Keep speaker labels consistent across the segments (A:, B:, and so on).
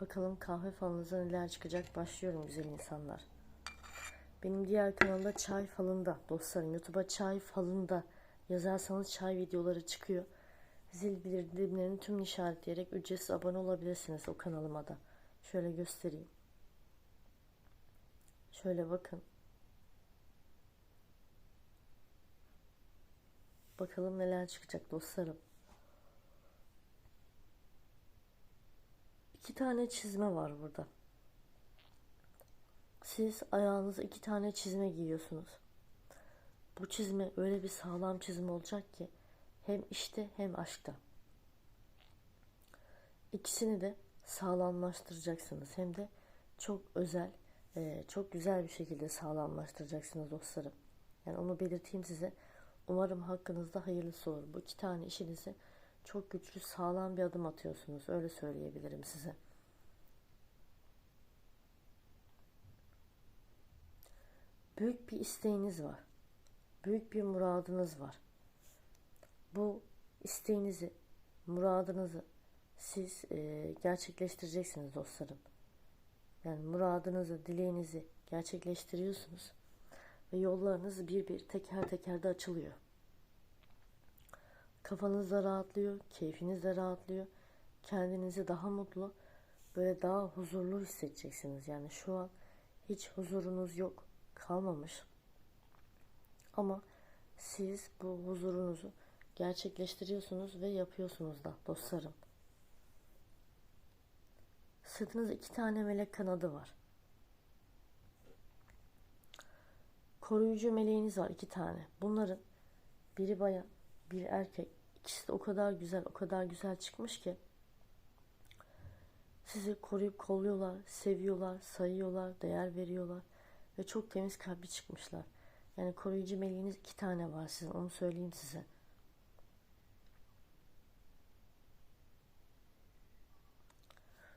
A: Bakalım kahve falınıza neler çıkacak. Başlıyorum güzel insanlar. Benim diğer kanalda çay falında dostlarım. YouTube'a çay falında yazarsanız çay videoları çıkıyor. Zil bildirimlerini tüm işaretleyerek ücretsiz abone olabilirsiniz o kanalıma da. Şöyle göstereyim. Şöyle bakın. Bakalım neler çıkacak dostlarım. İki tane çizme var burada. Siz ayağınıza iki tane çizme giyiyorsunuz. Bu çizme öyle bir sağlam çizme olacak ki hem işte hem aşkta. İkisini de sağlamlaştıracaksınız. Hem de çok özel, e, çok güzel bir şekilde sağlamlaştıracaksınız dostlarım. Yani onu belirteyim size. Umarım hakkınızda hayırlısı olur. Bu iki tane işinizi çok güçlü, sağlam bir adım atıyorsunuz. Öyle söyleyebilirim size. Büyük bir isteğiniz var. Büyük bir muradınız var. Bu isteğinizi, muradınızı siz e, gerçekleştireceksiniz dostlarım. Yani muradınızı, dileğinizi gerçekleştiriyorsunuz ve yollarınız bir bir teker teker de açılıyor. Kafanız da rahatlıyor, keyfiniz de rahatlıyor. Kendinizi daha mutlu, böyle daha huzurlu hissedeceksiniz. Yani şu an hiç huzurunuz yok, kalmamış. Ama siz bu huzurunuzu gerçekleştiriyorsunuz ve yapıyorsunuz da dostlarım. Sırtınızda iki tane melek kanadı var. Koruyucu meleğiniz var iki tane. Bunların biri bayan, bir erkek. İkisi o kadar güzel, o kadar güzel çıkmış ki sizi koruyup kolluyorlar, seviyorlar, sayıyorlar, değer veriyorlar ve çok temiz kalbi çıkmışlar. Yani koruyucu meleğiniz iki tane var sizin, onu söyleyeyim size.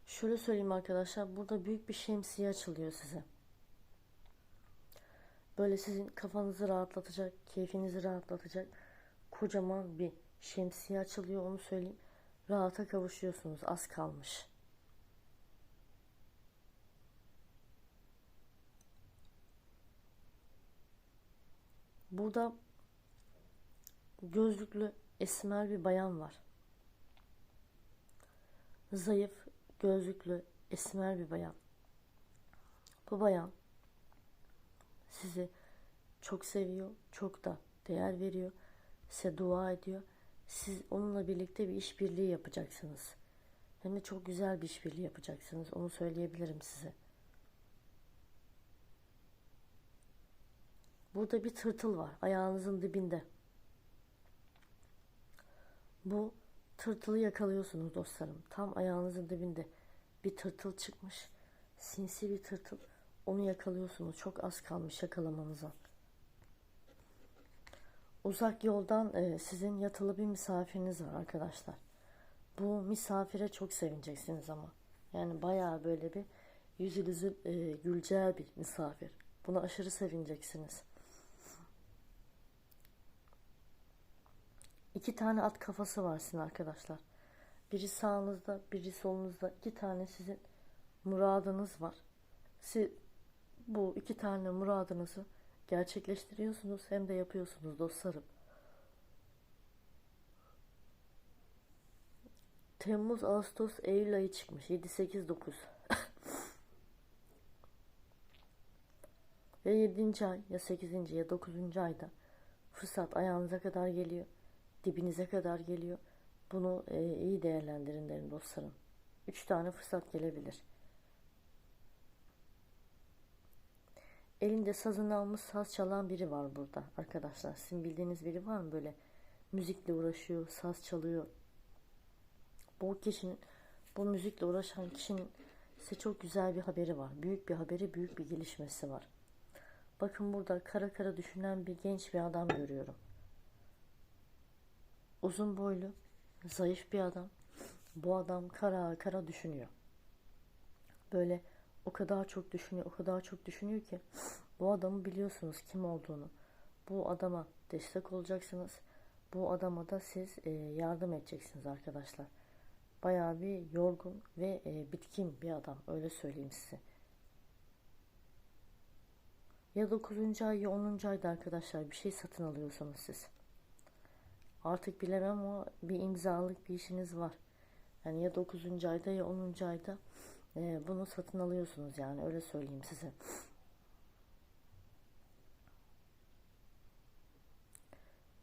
A: Şöyle söyleyeyim arkadaşlar, burada büyük bir şemsiye açılıyor size. Böyle sizin kafanızı rahatlatacak, keyfinizi rahatlatacak kocaman bir şemsiye açılıyor onu söyleyeyim. Rahata kavuşuyorsunuz az kalmış. Burada gözlüklü esmer bir bayan var. Zayıf, gözlüklü, esmer bir bayan. Bu bayan sizi çok seviyor, çok da değer veriyor size dua ediyor. Siz onunla birlikte bir işbirliği yapacaksınız. Hem de çok güzel bir işbirliği yapacaksınız. Onu söyleyebilirim size. Burada bir tırtıl var ayağınızın dibinde. Bu tırtılı yakalıyorsunuz dostlarım. Tam ayağınızın dibinde bir tırtıl çıkmış. Sinsi bir tırtıl. Onu yakalıyorsunuz. Çok az kalmış yakalamanıza. Uzak yoldan e, sizin yatılı bir misafiriniz var arkadaşlar. Bu misafire çok sevineceksiniz ama. Yani bayağı böyle bir yüzünüzün e, güleceği bir misafir. Buna aşırı sevineceksiniz. İki tane at kafası var sizin arkadaşlar. Biri sağınızda, biri solunuzda. İki tane sizin muradınız var. Siz bu iki tane muradınızı gerçekleştiriyorsunuz hem de yapıyorsunuz dostlarım. Temmuz, Ağustos, Eylül ayı çıkmış. 7, 8, 9. ya 7. ay ya 8. ya 9. ayda fırsat ayağınıza kadar geliyor. Dibinize kadar geliyor. Bunu e, iyi değerlendirin derim dostlarım. 3 tane fırsat gelebilir. Elinde sazını almış saz çalan biri var burada arkadaşlar. Sizin bildiğiniz biri var mı böyle müzikle uğraşıyor, saz çalıyor. Bu kişinin Bu müzikle uğraşan kişinin size çok güzel bir haberi var. Büyük bir haberi, büyük bir gelişmesi var. Bakın burada kara kara düşünen bir genç bir adam görüyorum. Uzun boylu, zayıf bir adam. Bu adam kara kara düşünüyor. Böyle o kadar çok düşünüyor, o kadar çok düşünüyor ki bu adamı biliyorsunuz kim olduğunu. Bu adama destek olacaksınız. Bu adama da siz e, yardım edeceksiniz arkadaşlar. Bayağı bir yorgun ve e, bitkin bir adam öyle söyleyeyim size. Ya 9. ay ya 10. ayda arkadaşlar bir şey satın alıyorsanız siz. Artık bilemem ama bir imzalık bir işiniz var. Yani ya 9. ayda ya 10. ayda e, bunu satın alıyorsunuz yani öyle söyleyeyim size.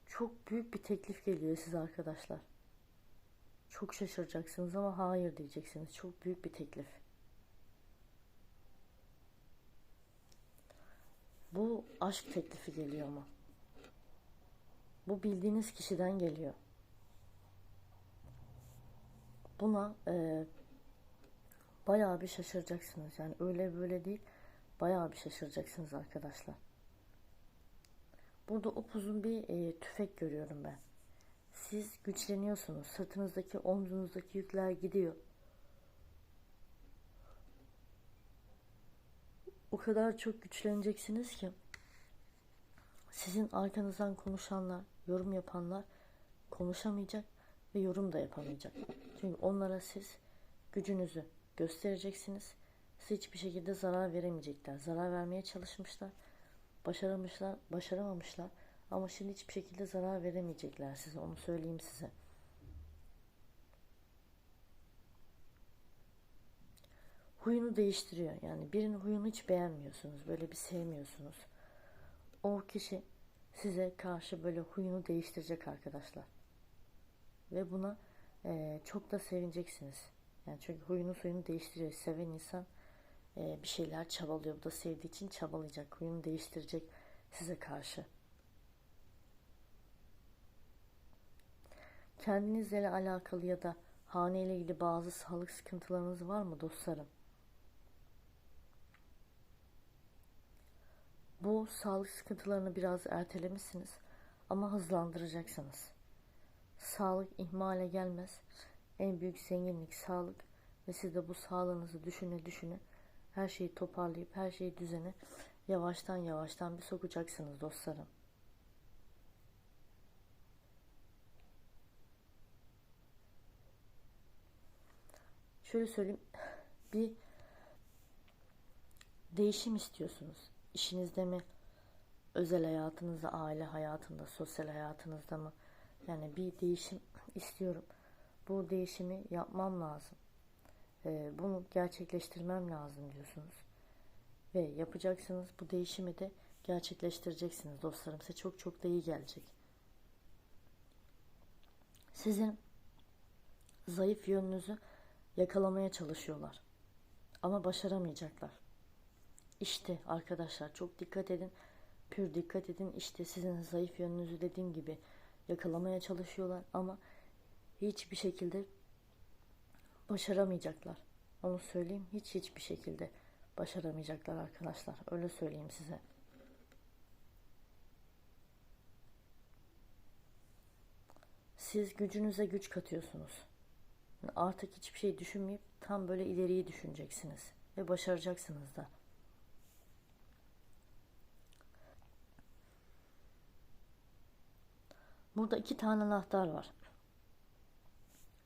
A: Çok büyük bir teklif geliyor size arkadaşlar. Çok şaşıracaksınız ama hayır diyeceksiniz. Çok büyük bir teklif. Bu aşk teklifi geliyor ama. Bu bildiğiniz kişiden geliyor. Buna e, bayağı bir şaşıracaksınız. Yani öyle böyle değil. Bayağı bir şaşıracaksınız arkadaşlar. Burada upuzun bir e, tüfek görüyorum ben. Siz güçleniyorsunuz. Sırtınızdaki, omzunuzdaki yükler gidiyor. O kadar çok güçleneceksiniz ki sizin arkanızdan konuşanlar, yorum yapanlar konuşamayacak ve yorum da yapamayacak. Çünkü onlara siz gücünüzü göstereceksiniz. Size hiçbir şekilde zarar veremeyecekler. Zarar vermeye çalışmışlar. Başaramışlar, başaramamışlar. Ama şimdi hiçbir şekilde zarar veremeyecekler size. Onu söyleyeyim size. Huyunu değiştiriyor. Yani birinin huyunu hiç beğenmiyorsunuz. Böyle bir sevmiyorsunuz. O kişi size karşı böyle huyunu değiştirecek arkadaşlar. Ve buna e, çok da sevineceksiniz. Yani çünkü huyunu suyunu değiştiriyor. Seven insan e, bir şeyler çabalıyor. Bu da sevdiği için çabalayacak. Huyunu değiştirecek size karşı. Kendinizle alakalı ya da haneyle ilgili bazı sağlık sıkıntılarınız var mı dostlarım? Bu sağlık sıkıntılarını biraz ertelemişsiniz ama hızlandıracaksınız. Sağlık ihmale gelmez. En büyük zenginlik sağlık ve siz de bu sağlığınızı düşüne düşüne her şeyi toparlayıp her şeyi düzene yavaştan yavaştan bir sokacaksınız dostlarım. Şöyle söyleyeyim bir değişim istiyorsunuz. İşinizde mi, özel hayatınızda, aile hayatında, sosyal hayatınızda mı? Yani bir değişim istiyorum. Bu değişimi yapmam lazım. Ee, bunu gerçekleştirmem lazım diyorsunuz. Ve yapacaksınız. Bu değişimi de gerçekleştireceksiniz dostlarım. Size çok çok da iyi gelecek. Sizin zayıf yönünüzü yakalamaya çalışıyorlar. Ama başaramayacaklar. İşte arkadaşlar çok dikkat edin. Pür dikkat edin. İşte sizin zayıf yönünüzü dediğim gibi yakalamaya çalışıyorlar ama hiçbir şekilde başaramayacaklar. Onu söyleyeyim. Hiç hiçbir şekilde başaramayacaklar arkadaşlar. Öyle söyleyeyim size. Siz gücünüze güç katıyorsunuz. Artık hiçbir şey düşünmeyip tam böyle ileriyi düşüneceksiniz ve başaracaksınız da. Burada iki tane anahtar var.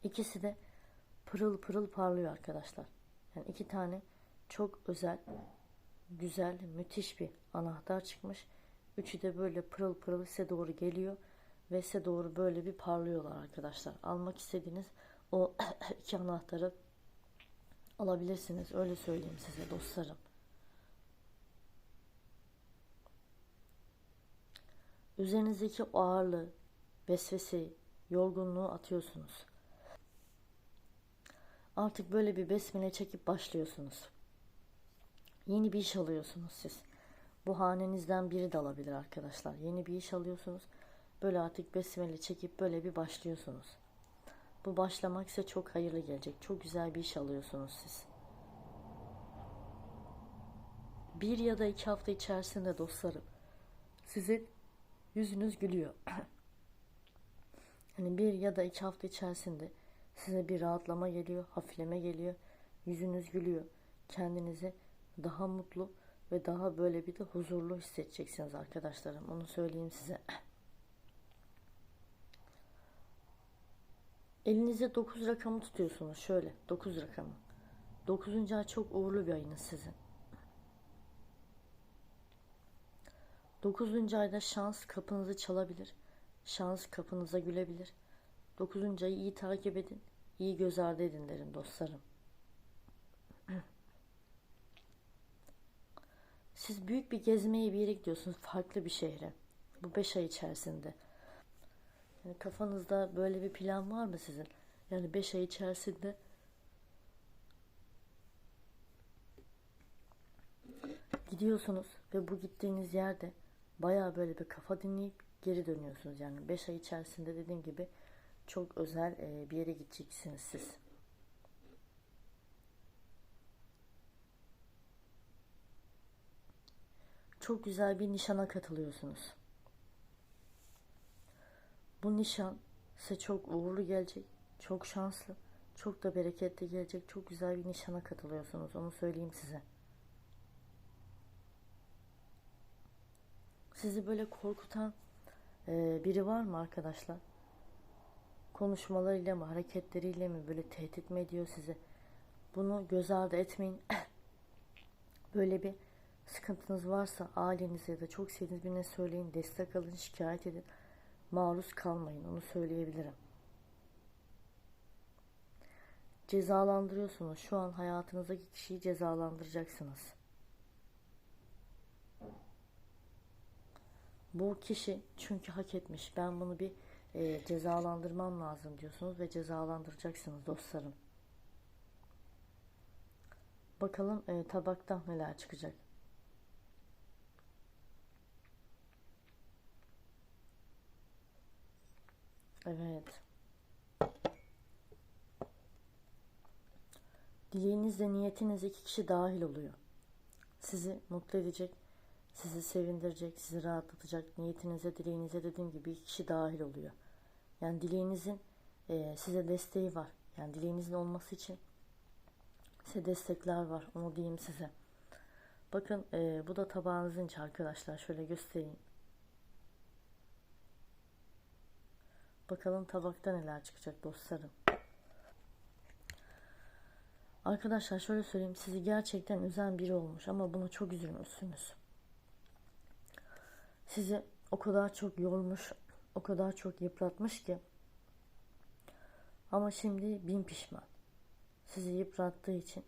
A: İkisi de pırıl pırıl parlıyor arkadaşlar. Yani iki tane çok özel, güzel, müthiş bir anahtar çıkmış. Üçü de böyle pırıl pırıl size doğru geliyor ve size doğru böyle bir parlıyorlar arkadaşlar. Almak istediğiniz o iki anahtarı alabilirsiniz. Öyle söyleyeyim size dostlarım. Üzerinizdeki o ağırlığı, vesveseyi, yorgunluğu atıyorsunuz. Artık böyle bir besmele çekip başlıyorsunuz. Yeni bir iş alıyorsunuz siz. Bu hanenizden biri de alabilir arkadaşlar. Yeni bir iş alıyorsunuz. Böyle artık besmele çekip böyle bir başlıyorsunuz. Bu başlamak size çok hayırlı gelecek. Çok güzel bir iş alıyorsunuz siz. Bir ya da iki hafta içerisinde dostlarım sizin yüzünüz gülüyor. hani bir ya da iki hafta içerisinde size bir rahatlama geliyor, hafifleme geliyor. Yüzünüz gülüyor. Kendinizi daha mutlu ve daha böyle bir de huzurlu hissedeceksiniz arkadaşlarım. Onu söyleyeyim size. Elinize 9 rakamı tutuyorsunuz. Şöyle 9 rakamı. 9. ay çok uğurlu bir ayınız sizin. 9. ayda şans kapınızı çalabilir. Şans kapınıza gülebilir. 9. ayı iyi takip edin. iyi göz ardı edin derim dostlarım. Siz büyük bir gezmeye bir yere gidiyorsunuz. Farklı bir şehre. Bu 5 ay içerisinde. Yani kafanızda böyle bir plan var mı sizin? Yani 5 ay içerisinde gidiyorsunuz ve bu gittiğiniz yerde baya böyle bir kafa dinleyip geri dönüyorsunuz. Yani 5 ay içerisinde dediğim gibi çok özel e, bir yere gideceksiniz siz. Çok güzel bir nişana katılıyorsunuz. Bu nişan size çok uğurlu gelecek, çok şanslı, çok da bereketli gelecek. Çok güzel bir nişana katılıyorsunuz. Onu söyleyeyim size. Sizi böyle korkutan e, biri var mı arkadaşlar? Konuşmalarıyla mı, hareketleriyle mi böyle tehdit mi ediyor sizi? Bunu göz ardı etmeyin. böyle bir sıkıntınız varsa ailenize ya da çok sevdiğiniz birine söyleyin, destek alın, şikayet edin. Maruz kalmayın, onu söyleyebilirim. Cezalandırıyorsunuz. Şu an hayatınızdaki kişiyi cezalandıracaksınız. Bu kişi çünkü hak etmiş. Ben bunu bir e, cezalandırmam lazım diyorsunuz ve cezalandıracaksınız dostlarım. Bakalım e, tabaktan neler çıkacak. Evet. Dileğinizle niyetiniz iki kişi dahil oluyor. Sizi mutlu edecek, sizi sevindirecek, sizi rahatlatacak. Niyetinize, dileğinize dediğim gibi iki kişi dahil oluyor. Yani dileğinizin e, size desteği var. Yani dileğinizin olması için size destekler var. Onu diyeyim size. Bakın e, bu da tabağınızın içi arkadaşlar. Şöyle göstereyim. Bakalım tabakta neler çıkacak dostlarım. Arkadaşlar şöyle söyleyeyim sizi gerçekten üzen biri olmuş ama buna çok üzülmüşsünüz. Sizi o kadar çok yormuş, o kadar çok yıpratmış ki ama şimdi bin pişman. Sizi yıprattığı için,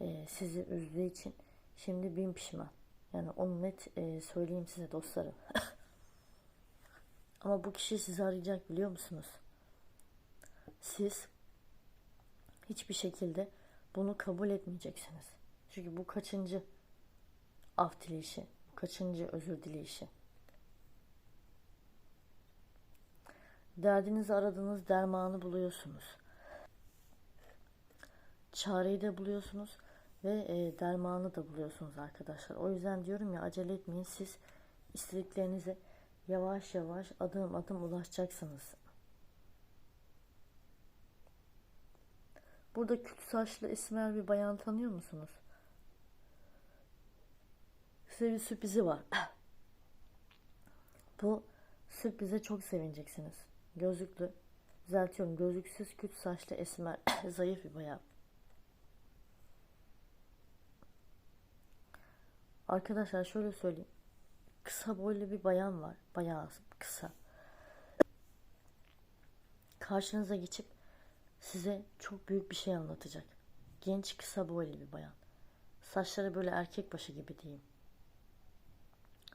A: e, sizi üzdüğü için şimdi bin pişman. Yani onu net e, söyleyeyim size dostlarım. Ama bu kişi sizi arayacak biliyor musunuz? Siz hiçbir şekilde bunu kabul etmeyeceksiniz. Çünkü bu kaçıncı af dileyişi, kaçıncı özür dileyişi. Derdinizi aradığınız dermanı buluyorsunuz. Çareyi de buluyorsunuz ve e, dermanı da buluyorsunuz arkadaşlar. O yüzden diyorum ya acele etmeyin siz istediklerinize yavaş yavaş adım adım ulaşacaksınız. Burada küt saçlı esmer bir bayan tanıyor musunuz? Size bir sürprizi var. Bu sürprize çok sevineceksiniz. Gözlüklü, düzeltiyorum gözlüksüz küt saçlı esmer zayıf bir bayan. Arkadaşlar şöyle söyleyeyim kısa boylu bir bayan var. Bayağı kısa. Karşınıza geçip size çok büyük bir şey anlatacak. Genç kısa boylu bir bayan. Saçları böyle erkek başı gibi diyeyim.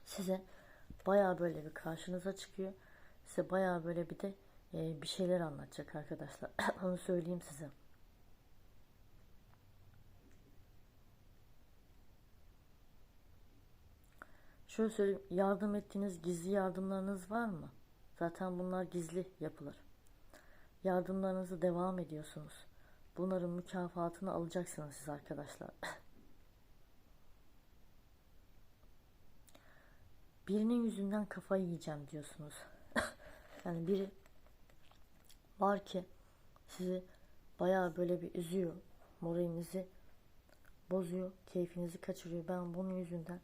A: Size bayağı böyle bir karşınıza çıkıyor. Size bayağı böyle bir de e, bir şeyler anlatacak arkadaşlar. Onu söyleyeyim size. Şöyle söyleyeyim, yardım ettiğiniz gizli yardımlarınız var mı? Zaten bunlar gizli yapılır. Yardımlarınızı devam ediyorsunuz. Bunların mükafatını alacaksınız siz arkadaşlar. Birinin yüzünden kafayı yiyeceğim diyorsunuz. Yani biri var ki sizi bayağı böyle bir üzüyor. Moralinizi bozuyor, keyfinizi kaçırıyor. Ben bunun yüzünden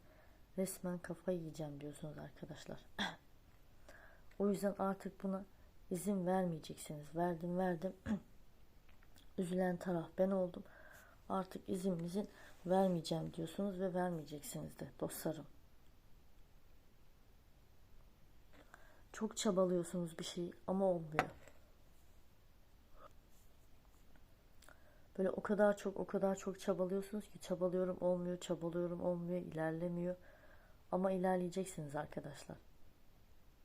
A: resmen kafayı yiyeceğim diyorsunuz arkadaşlar. o yüzden artık buna izin vermeyeceksiniz. Verdim verdim. Üzülen taraf ben oldum. Artık izinizin vermeyeceğim diyorsunuz ve vermeyeceksiniz de dostlarım. Çok çabalıyorsunuz bir şey ama olmuyor. Böyle o kadar çok o kadar çok çabalıyorsunuz ki çabalıyorum olmuyor, çabalıyorum olmuyor, ilerlemiyor. Ama ilerleyeceksiniz arkadaşlar.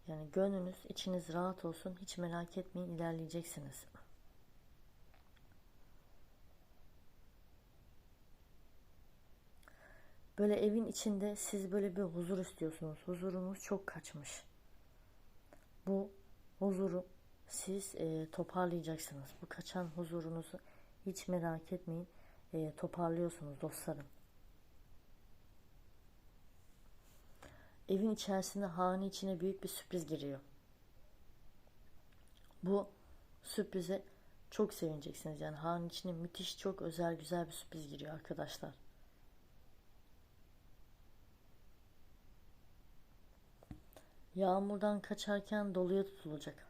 A: Yani gönlünüz, içiniz rahat olsun. Hiç merak etmeyin ilerleyeceksiniz. Böyle evin içinde siz böyle bir huzur istiyorsunuz. Huzurunuz çok kaçmış. Bu huzuru siz e, toparlayacaksınız. Bu kaçan huzurunuzu hiç merak etmeyin. E, toparlıyorsunuz dostlarım. Evin içerisinde hane içine büyük bir sürpriz giriyor. Bu sürprize çok sevineceksiniz. Yani hane içine müthiş çok özel güzel bir sürpriz giriyor arkadaşlar. Yağmurdan kaçarken doluya tutulacak.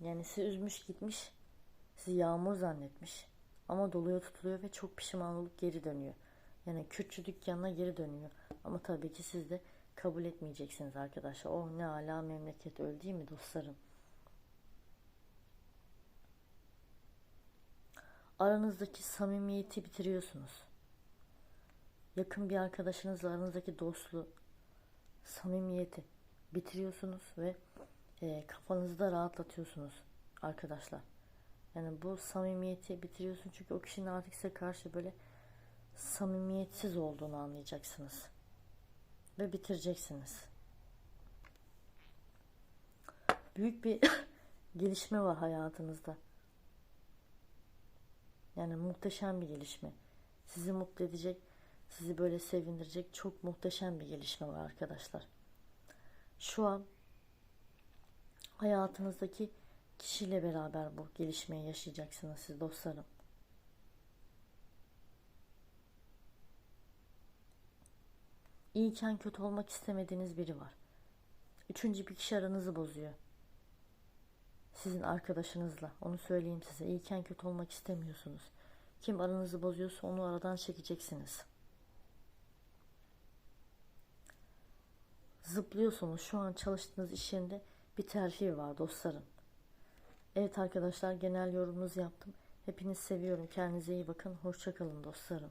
A: Yani sizi üzmüş gitmiş, sizi yağmur zannetmiş. Ama doluya tutuluyor ve çok pişman olup geri dönüyor. Yani Kürtçü dükkanına geri dönüyor. Ama tabii ki siz de kabul etmeyeceksiniz arkadaşlar. Oh ne ala memleket öyle değil mi dostlarım? Aranızdaki samimiyeti bitiriyorsunuz. Yakın bir arkadaşınızla aranızdaki dostluğu, samimiyeti bitiriyorsunuz ve e, kafanızı da rahatlatıyorsunuz arkadaşlar. Yani bu samimiyeti bitiriyorsun çünkü o kişinin artık size karşı böyle samimiyetsiz olduğunu anlayacaksınız. Ve bitireceksiniz. Büyük bir gelişme var hayatınızda. Yani muhteşem bir gelişme. Sizi mutlu edecek, sizi böyle sevindirecek çok muhteşem bir gelişme var arkadaşlar. Şu an hayatınızdaki kişiyle beraber bu gelişmeyi yaşayacaksınız siz dostlarım. İyiyken kötü olmak istemediğiniz biri var. Üçüncü bir kişi aranızı bozuyor. Sizin arkadaşınızla. Onu söyleyeyim size. İyiyken kötü olmak istemiyorsunuz. Kim aranızı bozuyorsa onu aradan çekeceksiniz. Zıplıyorsunuz. Şu an çalıştığınız iş yerinde bir terfi var dostlarım. Evet arkadaşlar genel yorumunuzu yaptım. Hepiniz seviyorum. Kendinize iyi bakın. Hoşçakalın dostlarım.